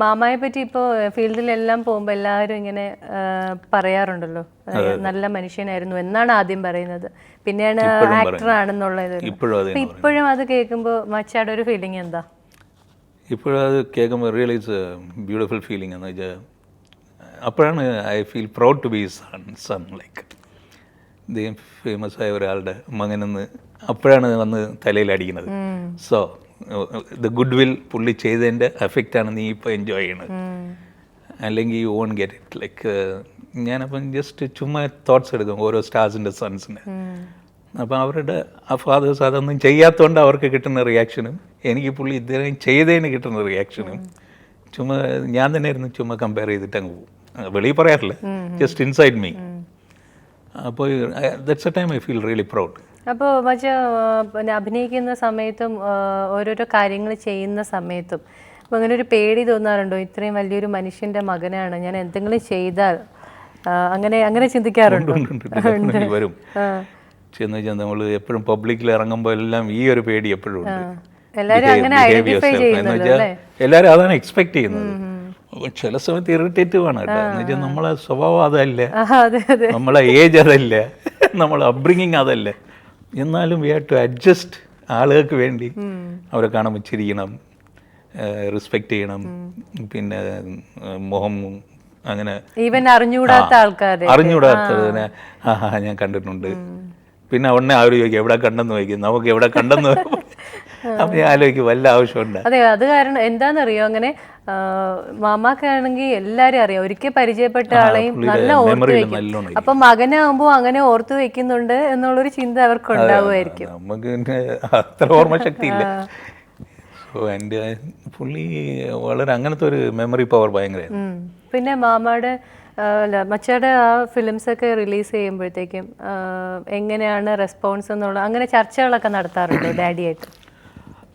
മാമായെ പറ്റി ഇപ്പോൾ ഫീൽഡിലെല്ലാം പോകുമ്പോൾ എല്ലാവരും ഇങ്ങനെ പറയാറുണ്ടല്ലോ. നല്ല മനുഷ്യനായിരുന്നു എന്നാണ് ആദ്യം പറയുന്നത്. പിന്നെയാണ് ആക്ടർ ആണെന്നുള്ളത് ഇപ്പോഴും അത് കേൾക്കുമ്പോ കേൾക്കുമ്പോൾ മച്ചാടെ ഒരു ഫീലിംഗ് എന്താ? ഇപ്പോഴും അത് കേൾക്കുമ്പോൾ റിയലൈസ് ബ്യൂട്ടിഫുൾ ഫീലിംഗ് എന്ന് വെച്ചാൽ അപ്പോഴാണ് I feel proud to be son son like ഇദ്ദേഹം ഫേമസ് ആയ ഒരാളുടെ മകനെന്ന് അപ്പോഴാണ് വന്ന് തലയിൽ അടിക്കുന്നത്. സോ ദ ഗുഡ് വിൽ പുള്ളി ചെയ്തതിന്റെ എഫക്റ്റാണ് നീ ഇപ്പോൾ എൻജോയ് ചെയ്യണത്. അല്ലെങ്കിൽ you won't get it like ഞാനപ്പം ജസ്റ്റ് ചുമ്മാ തോട്ട്സ് എടുക്കും ഓരോ സ്റ്റാർസിന്റെ സൺസിന്റെ അപ്പോൾ അവരുടെ ആ ഫാദേഴ്സ് അതൊന്നും ചെയ്യാത്തതുകൊണ്ട് അവർക്ക് കിട്ടുന്ന റിയാക്ഷനും എനിക്ക് പുള്ളി ഇദ്ദേഹം ചെയ്തതിന് കിട്ടുന്ന റിയാക്ഷനും ചുമ്മാ ഞാൻ തന്നെ ഇരുന്ന് ചുമ്മാ കമ്പയർ ചെയ്തിട്ട് അങ്ങ് പോകും വെളിയിൽ പറയാറില്ല? ജസ്റ്റ് ഇൻസൈഡ് മീ അപ്പോൾ that's a time I feel really proud അപ്പോൾ മച്ച പിന്നെ അഭിനയിക്കുന്ന സമയത്തും ഓരോരോ കാര്യങ്ങൾ ചെയ്യുന്ന സമയത്തും അപ്പോൾ അങ്ങനെ ഒരു പേടി തോന്നാറുണ്ടോ? ഇത്രയും വലിയൊരു മനുഷ്യന്റെ മകനാണ് ഞാൻ എന്തെങ്കിലും ചെയ്താൽ അങ്ങനെ അങ്ങനെ ചിന്തിക്കാറുണ്ടോ? വരും. ചെന്ന് ചെന്ന് നമ്മൾ എപ്പോഴും പബ്ലിക്കിൽ ഇറങ്ങുമ്പോൾ എല്ലാം ഈ ഒരു പേടി എപ്പോഴും ഉണ്ട്. എല്ലാവരും അതാണ് എക്സ്പെക്ട് ചെയ്യുന്നത്. ചില സമയത്ത് ഇറിറ്റേറ്റീവ് ആണ് കേട്ടോ. എന്ന് വെച്ചാൽ നമ്മളെ സ്വഭാവം അതല്ല? നമ്മളെ ഏജ് അതല്ല? നമ്മളെ അപ്ബ്രിങ്ങിങ് അതല്ല? എന്നാലും വി ഹാവ് ടു അഡ്ജസ്റ്റ് ആളുകൾക്ക് വേണ്ടി. അവരെ കാണുമ്പോൾ ചിരിക്കണം റെസ്പെക്റ്റ് ചെയ്യണം. പിന്നെ മുഖം അങ്ങനെ ഈവൻ അറിഞ്ഞുകൂടാത്ത ആൾക്കാരെ. അറിഞ്ഞുകൂടാത്തതിനെ ആ. ആ, ഞാൻ കണ്ടിട്ടുണ്ട്. പിന്നെ ഉടനെ അവർ ചോദിക്കും എവിടെ കണ്ടെന്ന് ചോദിക്കും? നമുക്ക് എവിടെ കണ്ടെന്ന് അപ്പം ഞാൻ ആലോചിക്കും വല്ല ആവശ്യമുണ്ട്. അതെ അത് കാരണം എന്താണെന്നറിയോ അങ്ങനെ മാമാക്കാണെങ്കിൽ എല്ലാരും അറിയാം. ഒരിക്കൽ പരിചയപ്പെട്ട ആളെയും നല്ല ഓർത്തു വെക്കും. അപ്പൊ മകനാകുമ്പോ അങ്ങനെ ഓർത്തു വെക്കുന്നുണ്ട് എന്നുള്ളൊരു ചിന്ത അവർക്ക് ഉണ്ടാവുമായിരിക്കും നമുക്ക് അത്ര ഓർമ്മശക്തി ഇല്ല എന്റെ പുള്ളി വളരെ അങ്ങനത്തെ ഒരു മെമ്മറി പവർ ഭയങ്കരമായിരുന്നു ഉം. പിന്നെ മാമയുടെ അല്ല മച്ചയുടെ ആ ഫിലിംസ് ഒക്കെ റിലീസ് ചെയ്യുമ്പോഴത്തേക്കും എങ്ങനെയാണ് റെസ്പോൺസ് എന്നുള്ള അങ്ങനെ ചർച്ചകളൊക്കെ നടത്താറുണ്ടോ ഡാഡിയായിട്ട്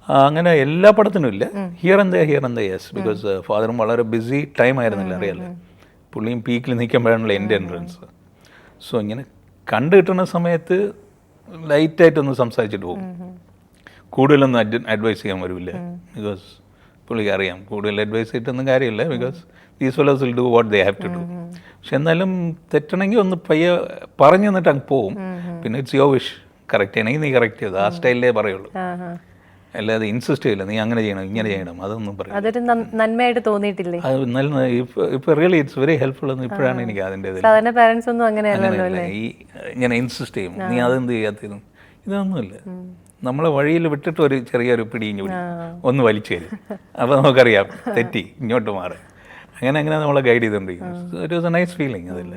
അങ്ങനെ എല്ലാ പടത്തിനും ഇല്ല. ഹിയർ എന്ത് ഹിയർ എന്ത് യെസ് ബിക്കോസ് ഫാദറും വളരെ ബിസി ടൈം ആയിരുന്നില്ല അറിയാലോ. പുള്ളിയും പീക്കിൽ നിൽക്കുമ്പോഴാണല്ലോ എന്റെ എൻട്രൻസ് സോ ഇങ്ങനെ കണ്ടു കിട്ടുന്ന സമയത്ത് ലൈറ്റായിട്ടൊന്ന് സംസാരിച്ചിട്ട് പോകും. കൂടുതലൊന്നും അഡ്വൈസ് ചെയ്യാൻ വരില്ല. ബിക്കോസ് പുള്ളിക്ക് അറിയാം. കൂടുതൽ അഡ്വൈസ് ചെയ്തിട്ടൊന്നും കാര്യമില്ല. Because these fellows will do what they have to do പക്ഷെ എന്നാലും തെറ്റണമെങ്കിൽ ഒന്ന് പയ്യെ പറഞ്ഞു തന്നിട്ട് അങ്ങ് പോവും. പിന്നെ ഇറ്റ്സ് യോ വിഷ് കറക്റ്റ് ചെയ്യണമെങ്കിൽ നീ കറക്റ്റ് ചെയ്തു ആ സ്റ്റൈലിലേ പറയുള്ളൂ. അല്ലാതെ ഇൻസിസ്റ്റ് ചെയ്യില്ല. നീ അങ്ങനെ ചെയ്യണം ഇങ്ങനെ ചെയ്യണം. അതൊന്നും പറയും അതൊരു നന്മയായിട്ട് തോന്നിയിട്ടില്ലേ? അത് നല്ല ഇപ്പൊ റിയലി ഇറ്റ്സ് വെരി ഹെൽപ്ഫുൾ എന്ന് ഇപ്പോഴാണ് എനിക്ക് അതിന്റെ സാധാരണ പാരന്റ്സ് ഒന്നും അങ്ങനെയല്ല. ഈ ഇങ്ങനെ ഇൻസിസ്റ്റ് ചെയ്യും. നീ അതെന്ത് ചെയ്യാത്തതും? ഇതൊന്നുമില്ല. നമ്മളെ വഴിയിൽ വിട്ടിട്ട് ഒരു ചെറിയൊരു പിടിയും പിടി. ഒന്ന് വലിച്ചു തരും. അപ്പോൾ നമുക്കറിയാം തെറ്റി ഇങ്ങോട്ട് മാറി. അങ്ങനെ അങ്ങനെ നമ്മളെ ഗൈഡ് ചെയ്തുകൊണ്ടിരിക്കും it was a nice feeling അതിൽ